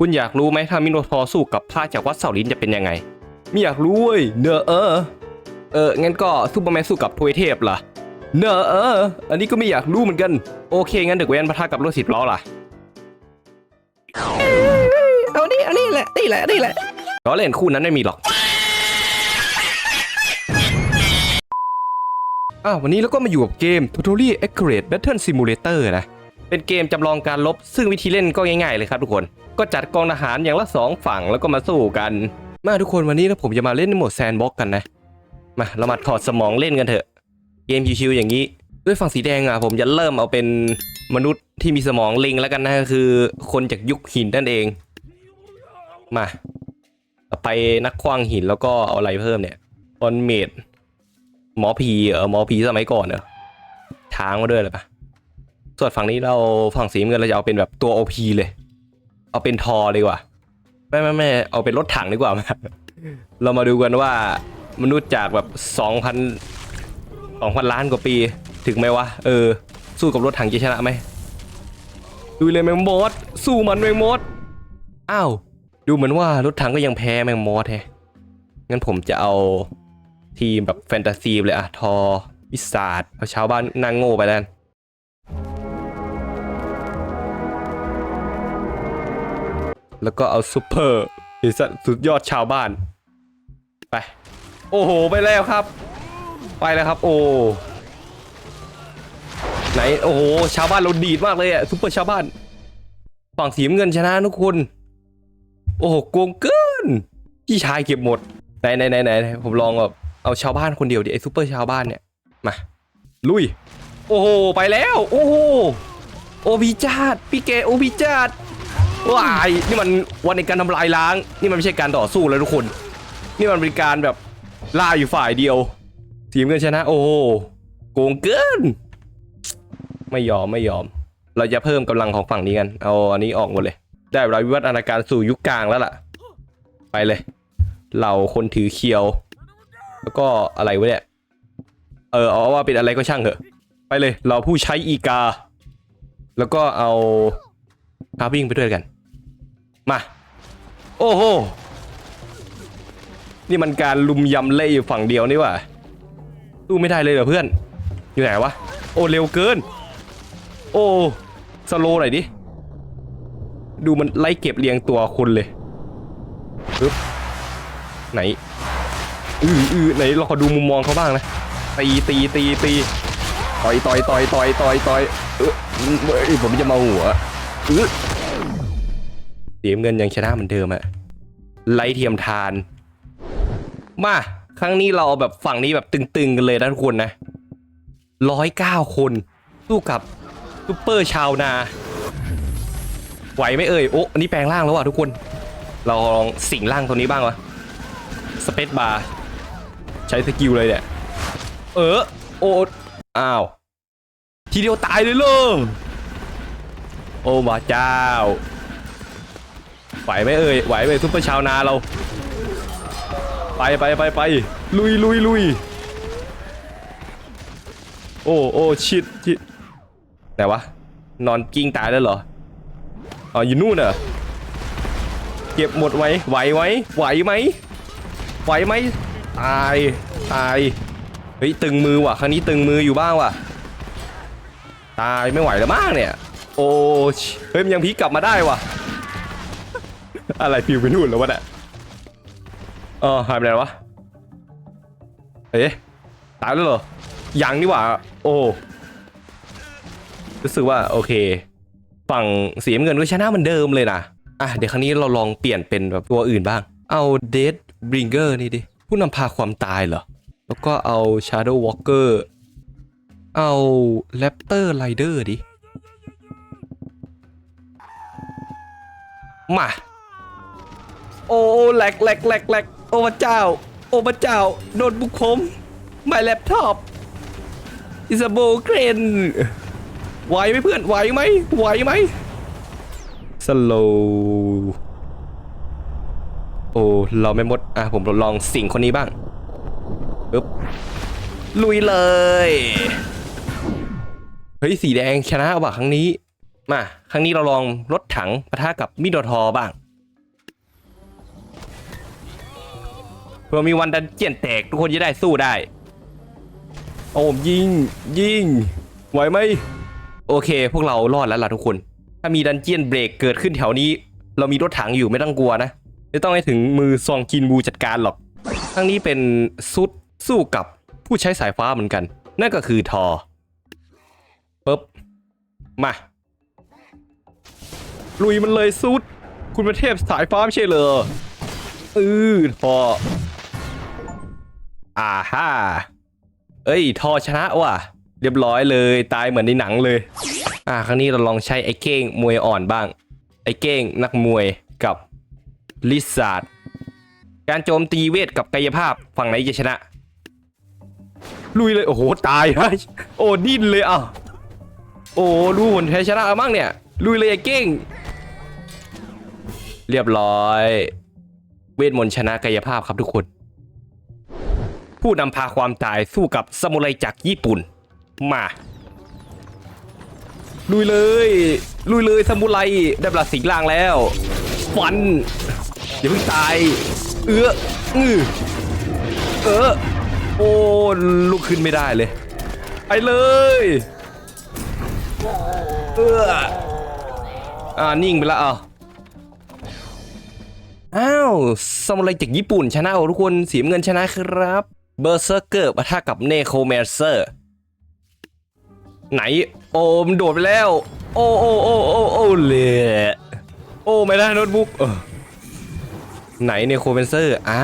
คุณอยากรู้ไหมถ้ามิโนทอร์สู้กับพระจากวัดเสาลินจะเป็นยังไง ไม่อยากรู้เว้ยเนอะเออ เออ งั้นก็ซูเปอร์แมนสู้กับทวยเทพล่ะ เนอะเออ อันนี้ก็ไม่อยากรู้เหมือนกัน โอเค งั้นเด็กแว้นปะทะกับรถสิบล้อล่ะ เอานี่เอานี่แหละนี่แหละนี่แหละล้อเล่นคู่นั้นไม่มีหรอก อ้าววันนี้เราก็มาอยู่กับเกม Totally Accurate Battle Simulator นะ เป็นเกมจำลองการลบ ซึ่งวิธีเล่นก็ง่ายๆเลยครับทุกคน ก็จัดกองทหารอย่างละสองฝั่งแล้วก็มาสู้กัน มาทุกคนวันนี้นะผมจะมาเล่นในโหมดแซนบ็อกกันนะ มาเรามาถอดสมองเล่นกันเถอะ เกมชิวๆอย่างนี้ ด้วยฝั่งสีแดงอะผมจะเริ่มเอาเป็นมนุษย์ที่มีสมองลิงแล้วกันนะก็คือ คนจากยุคหินนั่นเอง มาไปนักคว้างหินแล้วก็เอาอะไรเพิ่มเนี่ยคอนเมดหมอผีเออหมอผีสมัยก่อนเนอะช้างมาด้วยเลยปะส่วนฝั่งนี้เราฝั่งสีเงินเราจะเอาเป็นแบบตัว OP เลย เอาเป็นทอเลยดีกว่าไม่ไม่ไม่เอาเป็นรถถังดีกว่ามาเรามาดูกันว่ามนุษย์จากแบบสองพันสองพันล้านกว่าปีถึงไหมวะ เออ สู้กับรถถังจะชนะไหมดูเลยแมงมอสสู้มันแมงมอสอ้าว ดูเหมือนว่ารถถังก็ยังแพ้แมงมอสแฮะงั้นผมจะเอาทีมแบบแฟนตาซีเลยอะทอวิสาดเอาชาวบ้านนางโง่ไปแล้ว แล้วก็เอาซูเปอร์สุดยอดชาวบ้าน ไป โอ้โห ไปแล้วครับ ไปแล้วครับ โอ้ไหนโอ้โหชาวบ้านเราดีดมากเลยอะซูเปอร์ชาวบ้านฝั่งสีเงินชนะทุกคน โอ้โหโกงเกินพี่ชายเก็บหมดไหนไหนไหนไหนผมลองแบบเอาชาวบ้านคนเดียวดิไอซูเปอร์ชาวบ้านเนี่ยมาลุย โอ้โหไปแล้ว โอ้โหโอพิจาดพี่เกโอพิจาด ว้ายนี่มันวันในการทำลายล้าง นี่มันไม่ใช่การต่อสู้แล้วทุกคน นี่มันเป็นการแบบล่าอยู่ฝ่ายเดียวทีมเงินชนะ โอ้โหโกงเกิน ไม่ยอมไม่ยอม เราจะเพิ่มกำลังของฝั่งนี้กัน เอาอันนี้ออกหมดเลย ได้เวลาวิวัฒนาการสู่ยุคกลางแล้วล่ะ ไปเลย เราคนถือเคียว แล้วก็อะไรวะเนี่ย เออเอาว่าเป็นอะไรก็ช่างเถอะ ไปเลย เราผู้ใช้อีกา แล้วก็เอาคาวิ่งไปด้วยกัน มา โอ้โห นี่มันการลุมยำเล่อยู่ฝั่งเดียวนี่ว่าสู้ไม่ได้เลยเหรอเพื่อน อยู่ไหนวะ โอ้เร็วเกิน โอ้สโลหน่อยดิ ดูมันไล่เก็บเรียงตัวคนเลยปึ๊บไหน อืออือไหนเราขอดูมุมมองเขาบ้างนะ ตีตีตีตีต่อยต่อยต่อยต่อยต่อยต่อยเออเอ้ยผมจะมาหัวเออ สียเงินยังชนะเหมือนเดิมอะไล่เทียมทาน มา ครั้งนี้เราเอาแบบฝั่งนี้แบบตึงๆกันเลยนะทุกคนนะร้อยเก้าคนสู้กับซูเปอร์ชาวนา ไหวไหมเอ่ย โอ้อันนี้แปลงร่างแล้วอะทุกคน เราลองสิงร่างตัวนี้บ้างวะสเปซบาร์ใช้สกิลเลยเนี่ย เออ โอ้อ้าว ทีเดียวตายเลยเลยโอ้มาเจ้า ไหวไหมเอ่ยไหวไหมซุปเปอร์ชาวนาเรา ไปไปไปไปลุยลุยลุยโอ้โอ้ชิดชิดไหนวะ นอนกิ้งตายแล้วเหรออ๋ออยู่นู่นเหรอเก็บหมดไว้ไหวไหมไหวไหมไหวไหมตายตายเฮ้ยตึงมือว่ะครั้งนี้ตึงมืออยู่บ้างว่ะ ตายไม่ไหวแล้วมากเนี่ย โอ้ชิเฮ้ยมันยังพลิกกลับมาได้ว่ะ อะไรฟิวไปนู่นแล้ววะเนี่ยเออหายไปไหนวะเอ๊ะตายแล้วเหรอยังนี่หว่า โอ้รู้สึกว่าโอเค ฝั่งสีเงินก็ชนะเหมือนเดิมเลยนะอะเดี๋ยวครั้งนี้เราลองเปลี่ยนเป็นแบบตัวอื่นบ้าง เอา Dead Bringer นี่ดิ ผู้นำพาความตายเหรอ แล้วก็เอา Shadow Walker เอา Raptor Rider ดิ มา โอ้แหลกแหลกแหลกแหลกโอ้พระเจ้า โอ้พระเจ้า โดนบุกคม My laptop is a broken ไหวไหมเพื่อนไหวไหมไหวไหมสโลโอ้เราไม่หมดอะผมลองสิ่งคนนี้บ้างปึ๊บลุยเลยเฮ้ยสีแดงชนะว่ะครั้งนี้ มา ครั้งนี้เราลองรถถังปะทะกับมิโดทอบ้าง พื่อมีวันดันเจียนแตกทุกคนจะได้สู้ได้ โอ้มยิงยิงไหวไหมโอเค พวกเรารอดแล้วล่ะทุกคน ถ้ามีดันเจียนเบรกเกิดขึ้นแถวนี้ เรามีรถถังอยู่ไม่ต้องกลัวนะไม่ต้องให้ถึงมือซองกินบูจัดการหรอกทั้งนี้เป็นซุดสู้กับผู้ใช้สายฟ้าเหมือนกัน นั่นก็คือทอปึ๊บมา ลุยมันเลยซุด คุณประเทพสายฟ้าไม่ใช่เหรออือทอ อ่าฮ่าเอ้ย ทอชนะว่ะ เรียบร้อยเลย ตายเหมือนในหนังเลย อ่า ครั้งนี้เราลองใช้ไอ้เก้งมวยอ่อนบ้าง ไอ้เก้งนักมวยกับลิซาร์ดการโจมตีเวทกับกายภาพฝั่งไหนจะชนะ ลุยเลย โอ้โห ตายฮ้ยโอ้ดิ้นเลยอะโอ้ดูผลแพ้ชนะเอามั่งเนี่ย ลุยเลยไอ้เก้ง เรียบร้อย เวทมนต์ชนะกายภาพครับทุกคน ผู้นำพาความตายสู้กับซามูไรจากญี่ปุ่น มา ลุยเลย ลุยเลยซามูไรได้ปลาสิงล่างแล้ว ฟัน อย่าเพิ่งตาย เอื้ออือเออโอ้ลุกขึ้นไม่ได้เลย ไปเลยเอออ่านิ่งไปล้วอะอ้าวซามูไรจากญี่ปุ่นชนะทุกคนสีน้ำเงินชนะครับ เบอร์เซอร์เกอร์ปะทะกับเนโคเมเซอร์ ไหน โอมโดดไปแล้ว โอ้โอ้โอ้โอ้โอ้เลยโอ้ไม่ได้โน้ตบุ๊กไหนเนโคเมเซอร์อ่า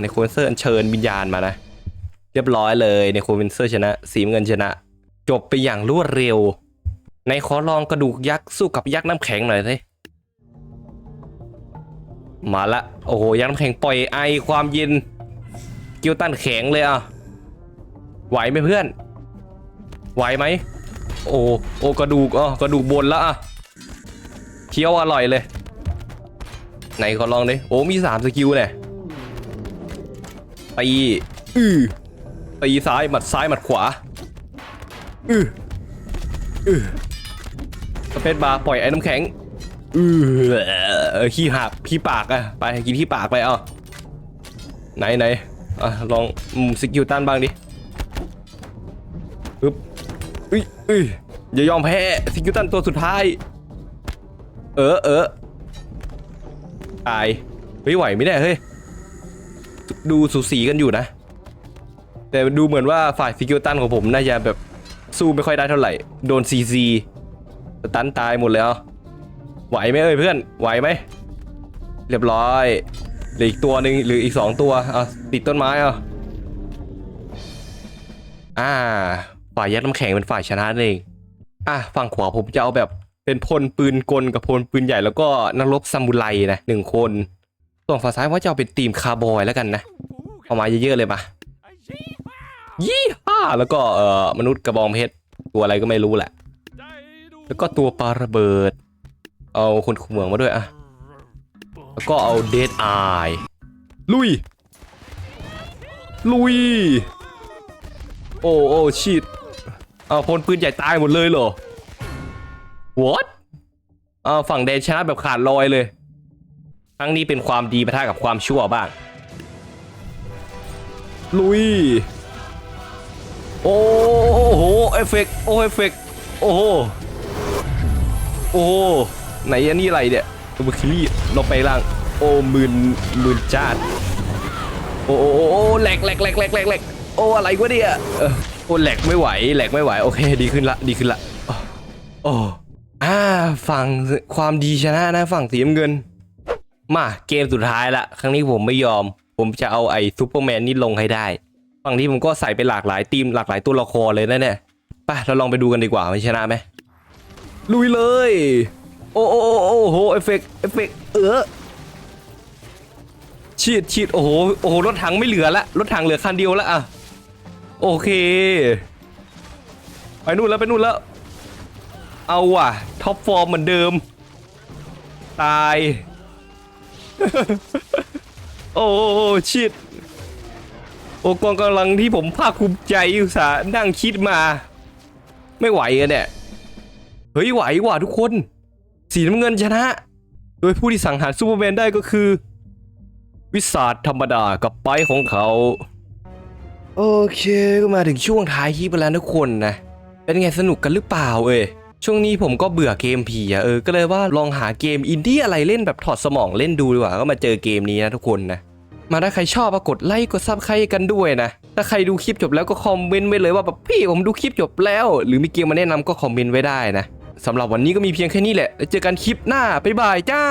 เนโคเมเซอร์อัญเชิญวิญญาณมานะ เรียบร้อยเลยเนโคเมเซอร์ชนะ สีเงินชนะ จบไปอย่างรวดเร็ว ในขอลองกระดูกยักษ์สู้กับยักษ์น้ำแข็งหน่อยสิมาละ โอ้โหยักษ์น้ำแข็งปล่อยไอความเย็น กิวตันแข็งเลยอะ ไหวไหมเพื่อน ไหวไหม โอ้โอ้กระดูกอ๋อกระดูกบนแล้วอะเคี้ยวอร่อยเลย ไหนขอลองดิโอ้มีสามสกิลเนี่ยตีอือตีซ้ายหมัดซ้ายหมัดขวาอืออือสเปซบาร์ปล่อยไอ้น้ำแข็งอือเอขี้หักขี้ปากอะไปกินขี้ปากไปเอาไหนไหน อะลองอืมสกิลตันบ้างดิปึ๊บอุ้ยอุ้ยอย่ายอมแพ้สกิลตันตัวสุดท้าย เออเออตายเฮ้ยไหวไม่ได้เฮ้ย ดูสูสีกันอยู่นะ แต่ดูเหมือนว่าฝ่ายสกิลตันของผมน่าจะแบบสู้ไม่ค่อยได้เท่าไหร่ โดนซีซีตันตายหมดแล้ว ไหวไหมเอ่ยเพื่อน ไหวไหม เรียบร้อย หลืออีกตัวหนึ่งหรืออีกสองตัวเอาติดต้นไม้เอาอ่า ฝ่ายยัดน้ำแข็งเป็นฝ่ายชนะนั่นเอง อะฝั่งขวาผมจะเอาแบบเป็นพลปืนกลกับพลปืนใหญ่แล้วก็นักรบซามูไรนะหนึ่งคนส่วนฝั่งซ้ายว่าจะเอาเป็นทีมคาร์บอยแล้วกันนะเอามาเยอะๆเลยมายี่ห้าแล้วก็เอ่อมนุษย์กระบองเพชรตัวอะไรก็ไม่รู้แหละ แล้วก็ตัวปลาระเบิด เอาคนขุมเหมืองมาด้วยอะ แล้วก็เอาเดดไอลุย ลุย โอ้โอ้ชิดเอาพลปืนใหญ่ตายหมดเลยเหรอ what เอาฝั่งแดนชนะแบบขาดลอยเลย ครั้งนี้เป็นความดีประทะกับความชั่วบ้าง ลุย โอ้โห เอฟเฟกโอ้เอฟเฟกโอ้โห โอ้ไหนอันนี้อะไรเนี่ย ตัวบุคลี่ลงไปล่าง โอ้หมื่นหมื่นจาดโอ้โอ้โอ้แหลกแหลกแหลกแหลกแหลกแหลกโอ้อะไรวะเนี่ยเออโอ้แหลกไม่ไหวแหลกไม่ไหวโอเค ดีขึ้นละดีขึ้นละโอ้อ่าฝั่งความดีชนะนะฝั่งสีน้ำเงิน มาเกมสุดท้ายละครั้งนี้ผมไม่ยอม ผมจะเอาไอ้ซูเปอร์แมนนี่ลงให้ได้ ฝั่งนี้ผมก็ใส่ไปหลากหลายทีมหลากหลายตัวละครเลยนะเนี่ยไปเราลองไปดูกันดีกว่าไม่ชนะไหมลุยเลย โอ้โอ้โอ้โอ้โหเอฟเฟกต์เอฟเฟกต์เออฉีดฉีดโอ้โหโอ้โหรถถังไม่เหลือละรถถังเหลือคันเดียวล้วอะโอเค ไปนู่นแล้วไปนู่นแล้ว เอาว่ะท็อปฟอร์มเหมือนเดิม ตาย โอ้ชิดโอ้กองกำลังที่ผมภาคภูมิใจอุตส่าห์นั่งคิดมา ไม่ไหวอะเนี่ย เฮ้ยไหวว่ะทุกคน สีน้ำเงินชนะ โดยผู้ที่สังหารซูเปอร์แมนได้ก็คือ วิสาทธรรมดากับไปของเขา โอเคก็มาถึงช่วงท้ายคลิปแล้วทุกคนนะ เป็นไงสนุกกันหรือเปล่าเอ้ยช่วงนี้ผมก็เบื่อเกมผีอะเออก็เลยว่าลองหาเกมอินดี้อะไรเล่นแบบถอดสมองเล่นดูดีกว่าก็มาเจอเกมนี้นะทุกคนนะมาถ้าใครชอบก็กดไลค์กดซับใครกันด้วยนะ ถ้าใครดูคลิปจบแล้วก็คอมเมนต์ไว้เลยว่าแบบพี่ผมดูคลิปจบแล้ว หรือมีเกมมาแนะนำก็คอมเมนต์ไว้ได้นะ สำหรับวันนี้ก็มีเพียงแค่นี้แหละแล้วเจอกันคลิปหน้าบ๊ายบายจ้า